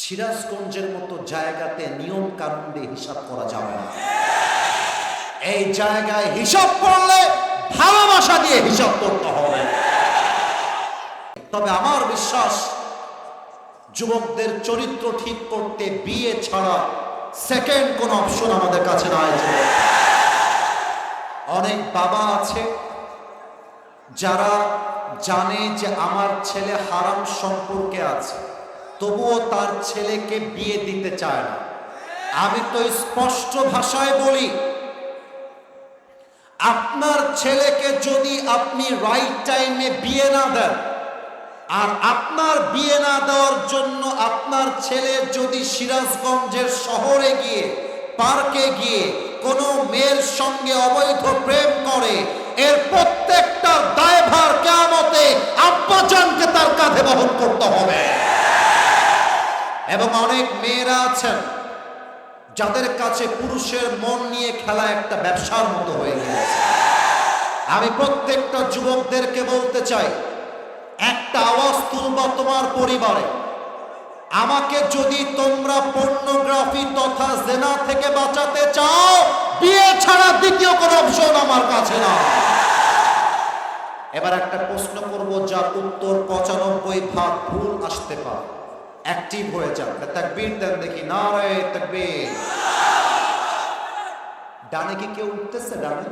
সিরাজগঞ্জের মতো জায়গাতে নিয়ম কানুন দিয়ে হিসাব করা যাবে না। এই জায়গায় হিসাব করলে ভালোবাসা দিয়ে হিসাব করতে হবে। তবে আমার বিশ্বাস, যুবকদের চরিত্র ঠিক করতে বিয়ে ছাড়া সেকেন্ড কোন অপশন আমাদের কাছে নাই অনেক বাবা আছে, যারা জানে যে আমার ছেলে হারাম সম্পর্কে আছে। তবুও তার ছেলেকে বিয়ে দিতে চায় না। আমি তো স্পষ্ট ভাষায় বলি, আপনার ছেলেকে যদি আপনি রাইট টাইমে বিয়ে না দেন, আর আপনার বিয়ে না দেওয়ার জন্য আপনার ছেলে যদি সিরাজগঞ্জের শহরে গিয়ে, পার্কে গিয়ে কোনো মেয়ের সঙ্গে অবৈধ প্রেম করে, এর প্রত্যেকটা দায়ভার কেমতে আব্বাজানকে তার কাঁধে বহন করতে হবে। এবং অনেক মেয়েরা আছেন যাদের কাছে পুরুষের মন নিয়ে খেলা একটা ব্যবসার মতো হয়ে গিয়েছে। আমি প্রত্যেকটা যুবকদেরকে বলতে চাই, একটা আওয়াজ তুলবা তোমার পরিবারে। আমাকে যদি তোমরা পর্নোগ্রাফি তথা জেনা থেকে বাঁচাতে চাও, বিয়ে ছাড়া দ্বিতীয় কোনো অপশন আমার কাছে না। এবার একটা প্রশ্ন করব যার উত্তর পঁচানব্বই ভাগ ভুল আসতে পারে। অ্যাক্টিভ হয়ে যান তাকবীর দেন দেখি না তাকবীর। ডানে কি কেউ উঠতেছে? ডানে।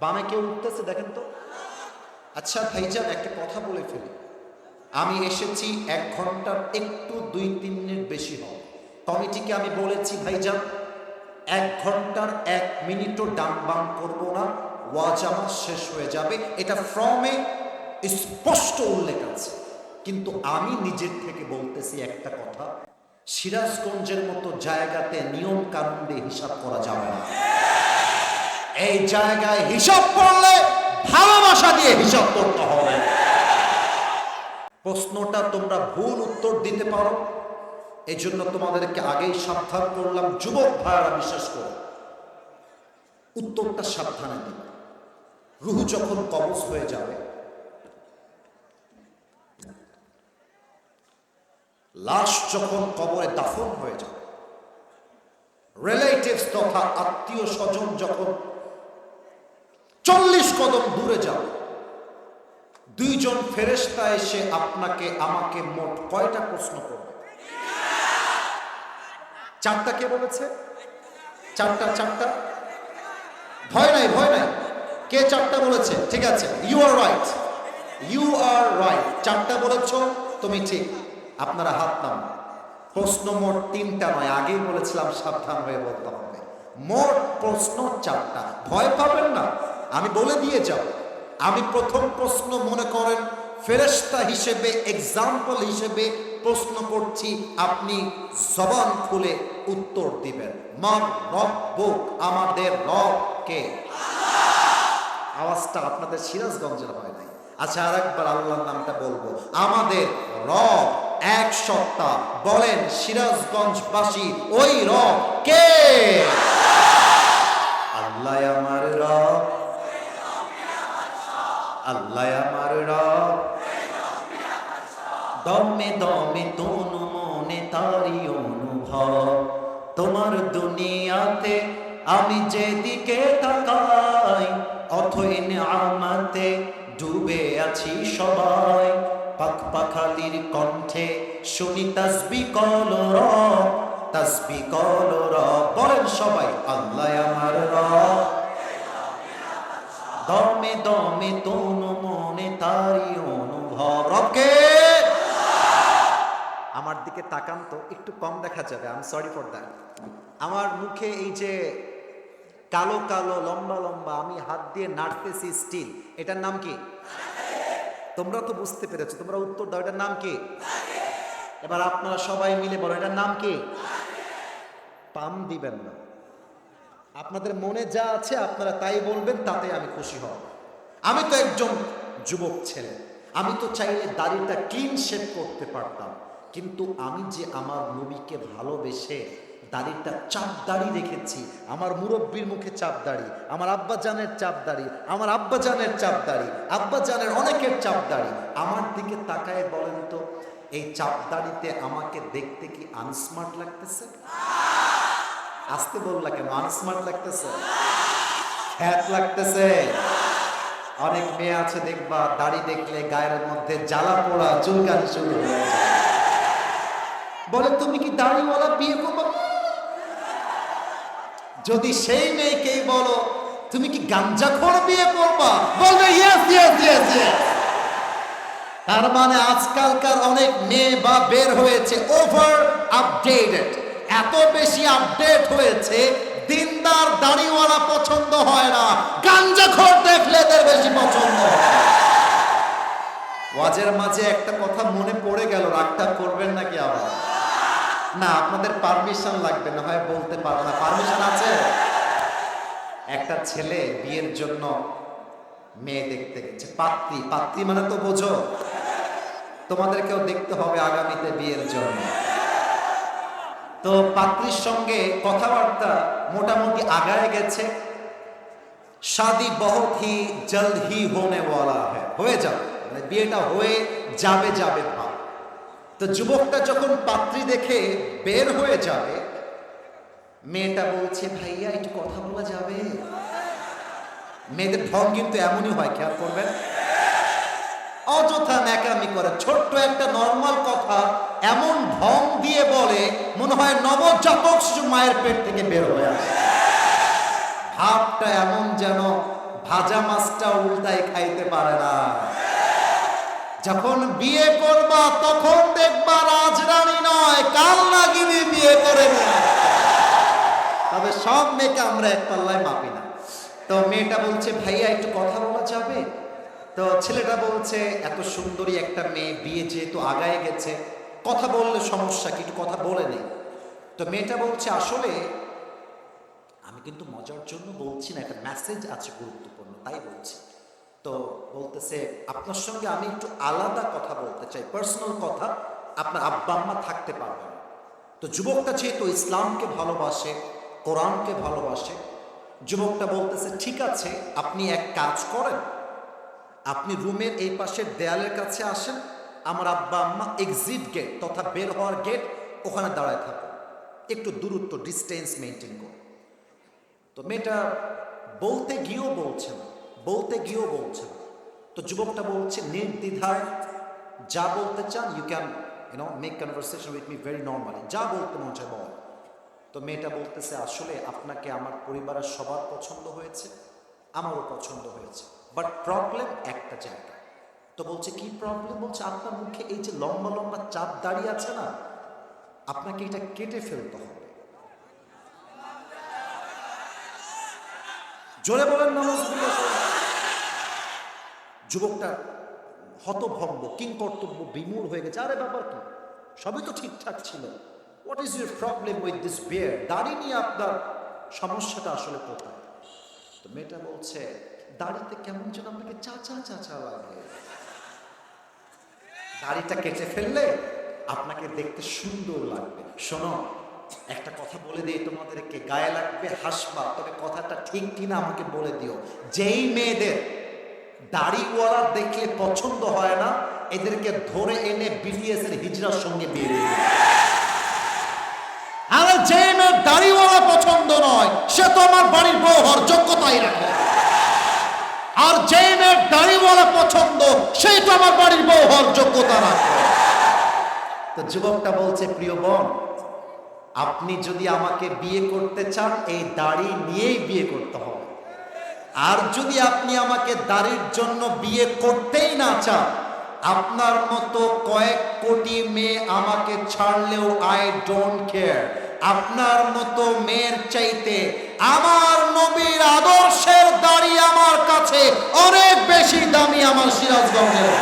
বামে কেউ উঠতেছে? দেখেন তো। আচ্ছা ভাইজান, একটা কথা বলে ফেলি। আমি এসেছি এক ঘণ্টার একটু দুই, তিন মিনিট বেশি হবে। কমিটিকে আমি বলেছি, ভাইজান, এক ঘণ্টার এক মিনিটও ডান বাম করব না। ওয়াজ আমার শেষ হয়ে যাবে। এটা ফ্রমে স্পষ্ট উল্লেখ আছে। কিন্তু আমি নিজের থেকে বলতেছি একটা কথা, সিরাজগঞ্জের মতো জায়গাতে নিয়ম কানুন দিয়ে হিসাব করা যাবে না। এই জায়গায় হিসাব করলে ভালোবাসা দিয়ে হিসাব করতে হবে। প্রশ্নটা তোমরা ভুল উত্তর দিতে পারো। এই জন্য তোমাদেরকে আগেই সাবধান করলাম, যুবক ভাইয়ারা বিশেষ করে। উত্তরটা সাবধানে দিবে। রুহু যখন কবজ হয়ে যাবে লাশ যখন কবরে দাফন হয়ে যাবে রিলেটিভস তথা আত্মীয় স্বজন যখন চল্লিশ কদম দূরে যাবে, দুইজন ফেরেস্তা এসে আপনাকে, আমাকে মোট কয়টা প্রশ্ন করবে? চারটা কে বলেছে? চারটা চারটা? ভয় নাই ভয় নাই। কে চারটা বলেছে? ঠিক আছে you are right you are right চারটা বলেছ, তুমি ঠিক। আপনারা হাত নাম প্রশ্ন মোট তিনটা নয়, আগেই বলেছিলাম সাবধান হয়ে বলতে হবে। মোট প্রশ্ন চারটা। ভয় পাবেন না, আমি বলে দিয়ে যাব। আমি প্রথম প্রশ্ন মনে করেন ফেরেস্তা হিসেবে এক্সাম্পল হিসেবে প্রশ্ন করছি, আপনি জবান খুলে উত্তর দিবেন। মন রব্ব আমাদের রব কে আওয়াজটা আপনাদের সিরাজগঞ্জের হয় নাই। আচ্ছা আর একবার আল্লাহর নামটা বলব। আমাদের রব এক সপ্তাহ। বলেন সিরাজগঞ্জ সিরাজগঞ্জবাসী, ওই রব কে? আল্লাহ আমার রব। আল্লাহ আমার রব। দমে দমে তনু মনে তারি অনুভব। তোমার দুনিয়াতে আমি যেদিকে তাকাই, অথই আমাতে ডুবে আছি সবাই। পাখ পাখালির কণ্ঠে শুনি তাসবি কলর তাসবি কলর বলেন সবাই, আল্লাহ আমার রব। দমে দমে তনু মনে তারি অনুভব। রবকে আমার দিকে তাকান তো, একটু কম দেখা যাবে। I am sorry for that আমার মুখে এই যে কালো কালো লম্বা লম্বা আমি হাত দিয়ে নাড়তেছি স্টিল এটার নাম কি? তোমরা তো বুঝতে পেরেছ, তোমরা উত্তর দাও, এটার নাম কি? এবার আপনারা সবাই মিলে বলো, এটার নাম কি? পাম দিবেন না। আপনাদের মনে যা আছে আপনারা তাই বলবেন, তাতে আমি খুশি হব। আমি তো একজন যুবক ছেলে, আমি তো চাইলে দাড়িটা ক্লিন শেভ করতে পারতাম, কিন্তু আমি যে আমার নবীকে ভালোবেসে দাড়িটা চাপ দাড়ি রেখেছি। আমার মুরব্বীর মুখে চাপ দাড়ি, আমার আব্বা জানের চাপ দাড়ি, আমার আব্বা জানের চাপ দাড়ি আব্বা জানের অনেকের চাপ দাড়ি। আমার দিকে তাকায় বলেন তো, এই চাপ দাড়িতে আমাকে দেখতে কি আনস্মার্ট লাগতেছে? আসতে বললা কেন আনস্মার্ট লাগতেছে? হ্যাট লাগতেছে। অনেক মেয়ে আছে দেখবা, দাড়ি দেখলে গায়ের মধ্যে জ্বালা পোড়া, চুলকানি শুরু হয়ে যায়। বলে তুমি কি দাড়িওয়ালা বিয়ে করব যদি সেই মেয়েকেই বলো, তুমি কি গাঞ্জাখোর বিয়ে করবা? বলবে তার মানে আজকালকার অনেক মেয়ে বা বের হয়েছে ওভার আপডেটেড এত বেশি আপডেট হয়েছে, দিনদার দাড়িওয়ালা পছন্দ হয় না, গাঞ্জাখোর দেখলে এদের বেশি পছন্দ ওয়াজের মাঝে একটা কথা মনে পড়ে গেল, রাগটা করবেন নাকি আবার? না, আপনাদের পারমিশন লাগবে না, হয় বলতে পারো না। পারমিশন আছে? একটা ছেলে বিয়ের জন্য মেয়ে দেখতে গেছে। পাত্রী পাত্রী মানে তো বোঝো। তোমাদেরকেও দেখতে হবে আগামীতে বিয়ের জন্য। তো পাত্রীর সঙ্গে কথাবার্তা মোটামুটি আগায় গেছে। শাদি বহুত হি জলদ হি হোনে হ্যায়। হয়ে যাবে। মানে বিয়েটা হয়ে যাবে যাবে ভাব। তো যুবকটা যখন পাত্রী দেখে বের হয়ে যাবে, মেয়েটা বলছে, ভাইয়া, একটু কথা বলা যাবে? মেয়েদের ঢং কিন্তু এমনই হয়, খেয়াল করবেন। অযথা ন্যাকামি করে, ছোট্ট একটা নর্মাল কথা, এমন ঢং দিয়ে বলে, মনে হয় নবজাতক শিশু মায়ের পেট থেকে বের হয়ে আসে। ভাবটা এমন যেন ভাজা মাছটা উল্টায় খাইতে পারে না। যখন বিয়ে করবা, তখন দেখবা রাজরানী নয়, কাল নাগিনী বিয়ে করে তবে সব মেয়েকে আমরা এক পাল্লায় মাপি না। তো মেয়েটা বলছে, ভাইয়া, একটু কথা বলা যাবে? তো ছেলেটা বলছে, এত সুন্দরী একটা মেয়ে, বিয়ে যেহেতু আগায় গেছে, কথা বললে সমস্যা কি? একটু কথা বলে নেই। তো মেয়েটা বলছে, আসলে আমি কিন্তু মজার জন্য বলছি না, একটা মেসেজ আছে গুরুত্বপূর্ণ, তাই বলছি। তো বলতেছে, আপনার সঙ্গে আমি একটু আলাদা কথা বলতে চাই পার্সোনাল কথা, আপনার আব্বা আম্মা থাকতে পারবে না। তো যুবকটা যেহেতু ইসলামকে ভালোবাসে, কোরআনকে ভালোবাসে, যুবকটা বলতেছে, ঠিক আছে, আপনি এক কাজ করেন। আপনি রুমের এই পাশের দেয়ালের কাছে আসেন, আমার আব্বা আম্মা এক্সিট গেট তথা বের হওয়ার গেট ওখানে দাঁড়ায় থাকুন। একটু দূরত্ব ডিস্টেন্স মেনটেন করুন। তো মেয়েটা বলতে গিয়েও বলছে না। বলতে গিয়েও বলছে তো যুবকটা বলছে নির্দ্বিধায় যা বলতে চান you can you know make conversation with me very normally যা বলতে মন চায় বল। তো মেয়েটা বলতেছে, আসলে আপনাকে আমার পরিবারের সবার পছন্দ হয়েছে, আমারও পছন্দ হয়েছে বাট প্রবলেম একটা জায়গা। তো বলছে, কি প্রবলেম বলছে, আপনার মুখে এই যে লম্বা লম্বা চাপ দাঁড়িয়ে আছে না, আপনাকে এটা কেটে ফেলতে হবে। জোরে বলেন, নমস্কার। যুবকটা হতভম্ব কিং কর্তব্য বিমূঢ় হয়ে গেছে। আরে ব্যাপার কি? সবই তো ঠিকঠাক ছিল। What is your problem with this beard দাড়ি নিয়ে আপনার সমস্যাটা আসলে কোথায়? তো মেয়েটা বলছে, দাড়িতে কেমন যেন আপনাকে চাচা চাচা লাগে। দাড়িটা কেটে ফেললে আপনাকে দেখতে সুন্দর লাগবে। শোনো, একটা কথা বলে দিই তোমাদেরকে গায়ে লাগবে হাসবা তবে কথাটা ঠিক কিনা আমাকে বলে দিও। যেই মেয়েদের দাড়িওয়ালা দেখলে পছন্দ হয় না এদেরকে ধরে এনে বিডিএস এর হিজড়ার সঙ্গে বিয়ে দিয়ে। আরে যে মেয়ের দাড়িওয়ালা পছন্দ নয় সে তো আমার বাড়ির বউ হওয়ার যোগ্যতাই রাখে। আর যে মেয়ের দাড়িওয়ালা পছন্দ সেই তো আমার বাড়ির বউ হওয়ার যোগ্যতা রাখে। তো যুবকটা বলছে প্রিয় বোন আপনি যদি আমাকে বিয়ে করতে চান এই দাড়ি নিয়েই বিয়ে করতে হবে। আর যদি আপনি আমাকে দাড়ির জন্য বিয়ে করতেই না চান, আপনার মতো কয়েক কোটি মেয়ে আমাকে ছাড়লেও আই ডোন্ট কেয়ার। আপনার মতো মেয়ের চাইতে আমার নবীর আদর্শের দাড়ি আমার কাছে অনেক বেশি দামি আমার সিরাজগঞ্জের।